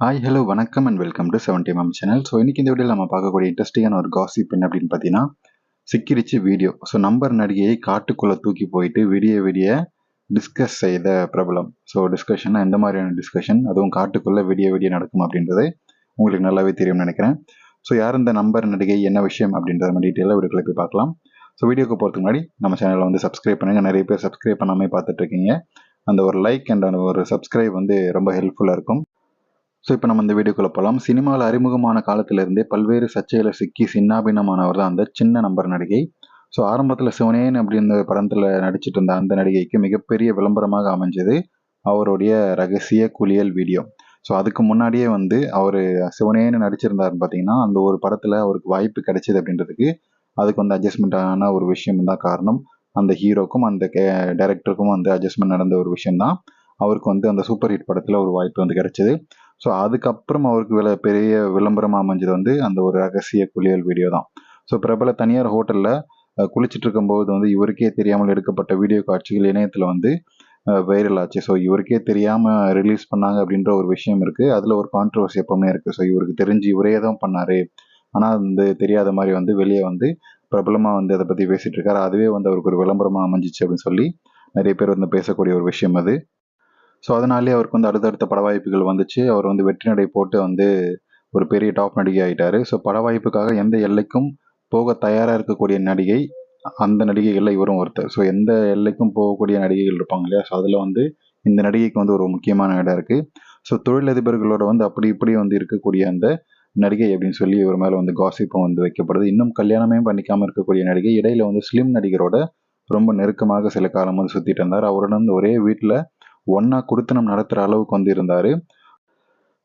Hi hello வணக்கம் and welcome to seventy ma'am channel so இன்னைக்கு இந்த வீடியோவில் நம்ம பார்க்கக்கூடிய இன்ட்ரெஸ்டிங்கான ஒரு காசிப் என்ன அப்படின்னு பார்த்தீங்கன்னா சிக்கிரிச்சு வீடியோ ஸோ நம்பர் நடிகையை காட்டுக்குள்ளே தூக்கி போயிட்டு விடிய விடிய டிஸ்கஸ் செய்த பிரபலம். ஸோ டிஸ்கஷன்னா எந்த மாதிரியான டிஸ்கஷன் அதுவும் காட்டுக்குள்ளே விடிய விடிய நடக்கும் அப்படின்றது உங்களுக்கு நல்லாவே தெரியும்னு நினைக்கிறேன். ஸோ யார் இந்த நம்பர் நடிகை என்ன விஷயம் அப்படின்றத நம்ம டீட்டெயிலாக வீடியோக்குள்ள போய் பார்க்கலாம். ஸோ வீடியோக்கு போகிறதுக்கு முன்னாடி நம்ம சேனலை வந்து சப்ஸ்கிரைப் பண்ணுங்கள் நிறைய பேர் சப்ஸ்கிரைப் பண்ணாமல் பார்த்துட்ருக்கீங்க அந்த ஒரு லைக் அண்ட் அந்த ஒரு சப்ஸ்கிரைப் வந்து ரொம்ப ஹெல்ப்ஃபுல்லாக இருக்கும். ஸோ இப்போ நம்ம இந்த வீடியோக்குள்ள போகலாம் சினிமாவில் அறிமுகமான காலத்திலிருந்தே பல்வேறு சர்ச்சையில் சிக்கி சின்னாபின்னமானவர் தான் அந்த சின்ன நம்பர் நடிகை. ஸோ ஆரம்பத்தில் சிவனேன் அப்படின்ற படத்தில் நடிச்சிட்டு இருந்த அந்த நடிகைக்கு மிகப்பெரிய விளம்பரமாக அமைஞ்சது அவருடைய ரகசிய குளியல் வீடியோ. ஸோ அதுக்கு முன்னாடியே வந்து அவர் சிவனேன்னு நடிச்சிருந்தாருன்னு பார்த்தீங்கன்னா அந்த ஒரு படத்தில் அவருக்கு வாய்ப்பு கிடைச்சிது அப்படின்றதுக்கு அதுக்கு வந்து அட்ஜஸ்ட்மெண்ட் ஆன ஒரு விஷயம் தான் காரணம். அந்த ஹீரோக்கும் அந்த டேரக்டருக்கும் வந்து அட்ஜஸ்ட்மெண்ட் நடந்த ஒரு விஷயம் தான். அவருக்கு வந்து அந்த சூப்பர் ஹிட் படத்தில் ஒரு வாய்ப்பு வந்து கிடைச்சிது. ஸோ அதுக்கப்புறம் அவருக்கு வில பெரிய விளம்பரமாக அமைஞ்சது வந்து அந்த ஒரு ரகசிய குளியல் வீடியோ தான். ஸோ பிரபல தனியார் ஹோட்டலில் குளிச்சுட்டு இருக்கும்போது வந்து இவருக்கே தெரியாமல் எடுக்கப்பட்ட வீடியோ காட்சிகள் இணையத்தில் வந்து வைரல் ஆச்சு. ஸோ இவருக்கே தெரியாமல் ரிலீஸ் பண்ணாங்க அப்படின்ற ஒரு விஷயம் இருக்குது அதில் ஒரு கான்ட்ரவர்சி எப்பவுமே இருக்குது ஸோ இவருக்கு தெரிஞ்சு இவரே தான் பண்ணார். ஆனால் வந்து தெரியாத மாதிரி வந்து வெளியே வந்து பிரபலமாக வந்து அதை பற்றி பேசிகிட்டு இருக்காரு அதுவே வந்து அவருக்கு ஒரு விளம்பரமாக அமைஞ்சிச்சு அப்படின்னு சொல்லி நிறைய பேர் வந்து பேசக்கூடிய ஒரு விஷயம் அது. ஸோ அதனாலேயே அவருக்கு வந்து அடுத்தடுத்த பட வாய்ப்புகள் வந்துச்சு. அவர் வந்து வெற்றி நடை போட்டு வந்து ஒரு பெரிய டாப் நடிகை ஆகிட்டார் ஸோ பட வாய்ப்புக்காக எந்த எல்லைக்கும் போக தயாராக இருக்கக்கூடிய நடிகை அந்த நடிகைகளில் இவரும் ஒருத்தர். ஸோ எந்த எல்லைக்கும் போகக்கூடிய நடிகைகள் இருப்பாங்க இல்லையா? ஸோ அதில் வந்து இந்த நடிகைக்கு வந்து ஒரு முக்கியமான இடம் இருக்குது ஸோ தொழிலதிபர்களோட வந்து அப்படி இப்படி வந்து இருக்கக்கூடிய அந்த நடிகை அப்படின்னு சொல்லி இவர் மேலே வந்து காசிப்பும் வந்து வைக்கப்படுது. இன்னும் கல்யாணமே பண்ணிக்காமல் இருக்கக்கூடிய நடிகை இடையில வந்து ஸ்லிம் நடிகரோட ரொம்ப நெருக்கமாக சில காலம் வந்து சுற்றிட்டு இருந்தார். அவருடன் வந்து ஒரே வீட்டில் ஒன்றா குடுத்தனம் நடத்துகிற அளவுக்கு வந்து இருந்தார்.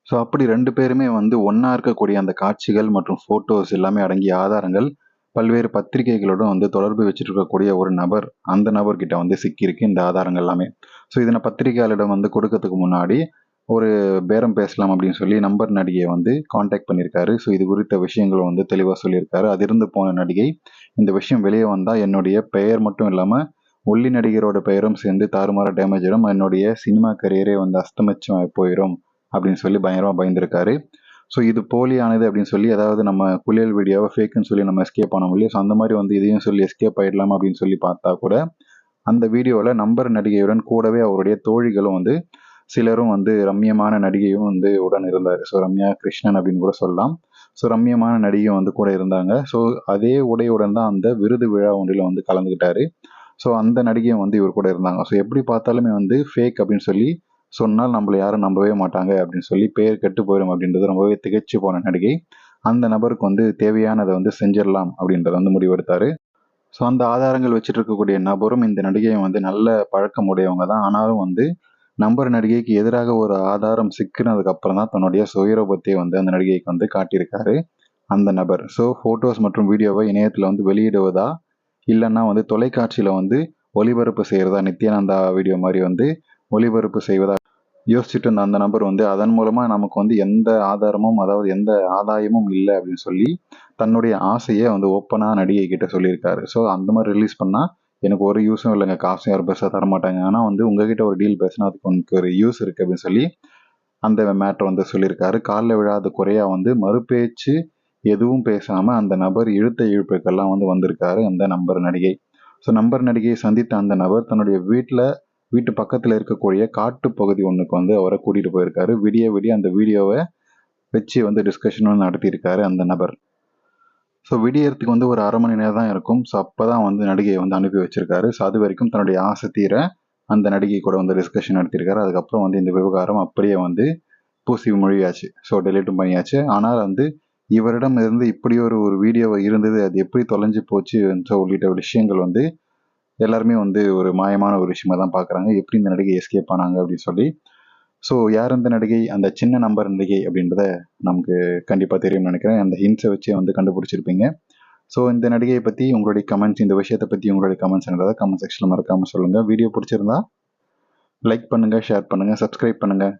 ஸோ அப்படி ரெண்டு பேருமே வந்து ஒன்றா இருக்கக்கூடிய அந்த காட்சிகள் மற்றும் ஃபோட்டோஸ் எல்லாமே அடங்கிய ஆதாரங்கள் பல்வேறு பத்திரிகைகளோட வந்து தொடர்பு வச்சுட்டு இருக்கக்கூடிய ஒரு நபர் அந்த நபர்கிட்ட வந்து சிக்கியிருக்கு இந்த ஆதாரங்கள் எல்லாமே. ஸோ இதனை பத்திரிகையாளரிடம் வந்து கொடுக்கறதுக்கு முன்னாடி ஒரு பேரம் பேசலாம் அப்படின்னு சொல்லி நம்பர் நடிகையை வந்து காண்டாக்ட் பண்ணியிருக்காரு. ஸோ இது குறித்த விஷயங்களும் வந்து தெளிவாக சொல்லியிருக்காரு. அதிருந்து போன நடிகை இந்த விஷயம் வெளியே வந்தால் என்னுடைய பெயர் மட்டும் இல்லாமல் ஒல்லி நடிகரோட பெயரும் சேர்ந்து தாறுமாற டேமேஜ் ஆயிடும் என்னுடைய சினிமா கரியரே வந்து அஸ்தமிச்சம் போயிடும் அப்படின்னு சொல்லி பயங்கரமாக பயந்துருக்காரு. ஸோ இது போலியானது அப்படின்னு சொல்லி அதாவது நம்ம குளியல் வீடியோவை ஃபேக்குன்னு சொல்லி நம்ம எஸ்கேப் பண்ண முடியும் ஸோ அந்த மாதிரி வந்து இதையும் சொல்லி எஸ்கேப் ஆகிடலாம் அப்படின்னு சொல்லி பார்த்தா கூட அந்த வீடியோவில் நம்பர் நடிகையுடன் கூடவே அவருடைய தோழிகளும் வந்து சிலரும் வந்து ரம்யமான நடிகையும் வந்து உடன் இருந்தார். ஸோ ரம்யா கிருஷ்ணன் அப்படின்னு கூட சொல்லலாம். ஸோ ரம்யமான நடிகையும் வந்து கூட இருந்தாங்க. ஸோ அதே உடையுடன் தான் அந்த விருது விழா ஒன்றில் வந்து கலந்துக்கிட்டாரு ஸோ அந்த நடிகையும் வந்து இவர் கூட இருந்தாங்க. ஸோ எப்படி பார்த்தாலுமே வந்து ஃபேக் அப்படின்னு சொல்லி சொன்னால் நம்மளை யாரும் நம்பவே மாட்டாங்க அப்படின்னு சொல்லி பேர் கெட்டு போயிடும் அப்படின்றது ரொம்பவே திகச்சு போன நடிகை. அந்த நபருக்கு வந்து தேவையானதை வந்து செஞ்சிடலாம் அப்படின்றத வந்து முடிவெடுத்தார். ஸோ அந்த ஆதாரங்கள் வச்சுட்டு இருக்கக்கூடிய நபரும் இந்த நடிகையை வந்து நல்ல பழக்கம் உடையவங்க தான். ஆனாலும் வந்து நம்பர் நடிகைக்கு எதிராக ஒரு ஆதாரம் சிக்கினதுக்கு அப்புறம் தான் தன்னுடைய சுயரூபத்தை வந்து அந்த நடிகைக்கு வந்து காட்டியிருக்காரு அந்த நபர். ஸோ ஃபோட்டோஸ் மற்றும் வீடியோவை இணையத்தில் வந்து வெளியிடுவதா இல்லைன்னா வந்து தொலைக்காட்சியில் வந்து ஒளிபரப்பு செய்கிறதா நித்யானந்தா வீடியோ மாதிரி வந்து ஒளிபரப்பு செய்வதா யோசிச்சுட்டு இருந்த அந்த நபர் வந்து அதன் மூலமாக நமக்கு வந்து எந்த ஆதாரமும் அதாவது எந்த ஆதாயமும் இல்லை அப்படின்னு சொல்லி தன்னுடைய ஆசையை வந்து ஓப்பனாக நடிகை கிட்ட சொல்லியிருக்காரு. ஸோ அந்த மாதிரி ரிலீஸ் பண்ணால் எனக்கு ஒரு யூஸும் இல்லைங்க. காசும் யாரும் பெருசாக தரமாட்டாங்க ஆனால் வந்து உங்ககிட்ட ஒரு டீல் பேசினா அதுக்கு உனக்கு ஒரு யூஸ் இருக்குது அப்படின்னு சொல்லி அந்த மேட்ரு வந்து சொல்லியிருக்காரு. காலில் விழாத குறையாக வந்து மறுபேச்சு எதுவும் பேசாமல் அந்த நபர் இழுத்த இழுப்புக்கெல்லாம் வந்து வந்திருக்காரு அந்த நம்பர் நடிகை. ஸோ நம்பர் நடிகையை சந்தித்த அந்த நபர் தன்னுடைய வீட்டில் வீட்டு பக்கத்தில் இருக்கக்கூடிய காட்டு பகுதி ஒன்றுக்கு வந்து அவரை கூட்டிகிட்டு போயிருக்காரு. விடிய விடிய அந்த வீடியோவை வச்சு வந்து டிஸ்கஷனும் நடத்தியிருக்காரு அந்த நபர். ஸோ விடியறதுக்கு வந்து ஒரு அரை மணி நேரம் தான் இருக்கும். ஸோ அப்போ தான் வந்து நடிகையை வந்து அனுப்பி வச்சிருக்காரு. ஸோ அது வரைக்கும் தன்னுடைய ஆசை தீர அந்த நடிகை கூட வந்து டிஸ்கஷன் நடத்தியிருக்காரு. அதுக்கப்புறம் வந்து இந்த விவகாரம் அப்படியே வந்து பூசி மொழியாச்சு ஸோ டெலிட்டும் பண்ணியாச்சு. ஆனால் வந்து இவரிடம் இருந்து இப்படி ஒரு ஒரு வீடியோ இருந்தது அது எப்படி தொலைஞ்சு போச்சு உள்ளிட்ட விஷயங்கள் வந்து எல்லாருமே வந்து ஒரு மாயமான ஒரு விஷயமா தான் பார்க்குறாங்க எப்படி இந்த நடிகை எஸ்கேப் ஆனாங்க அப்படின்னு சொல்லி. ஸோ யார் இந்த நடிகை? அந்த சின்ன நம்பர் நடிகை அப்படின்றத நமக்கு கண்டிப்பாக தெரியும்னு நினைக்கிறேன். அந்த ஹின்ஸை வச்சு வந்து கண்டுபிடிச்சிருப்பீங்க. ஸோ இந்த நடிகையை பற்றி உங்களுடைய கமெண்ட்ஸ் இந்த விஷயத்தை பற்றி உங்களுடைய கமெண்ட்ஸ் என்னதை கமெண்ட் செக்ஷனில் மறக்காமல் சொல்லுங்கள் வீடியோ பிடிச்சிருந்தா லைக் பண்ணுங்கள் ஷேர் பண்ணுங்கள் சப்ஸ்கிரைப் பண்ணுங்கள்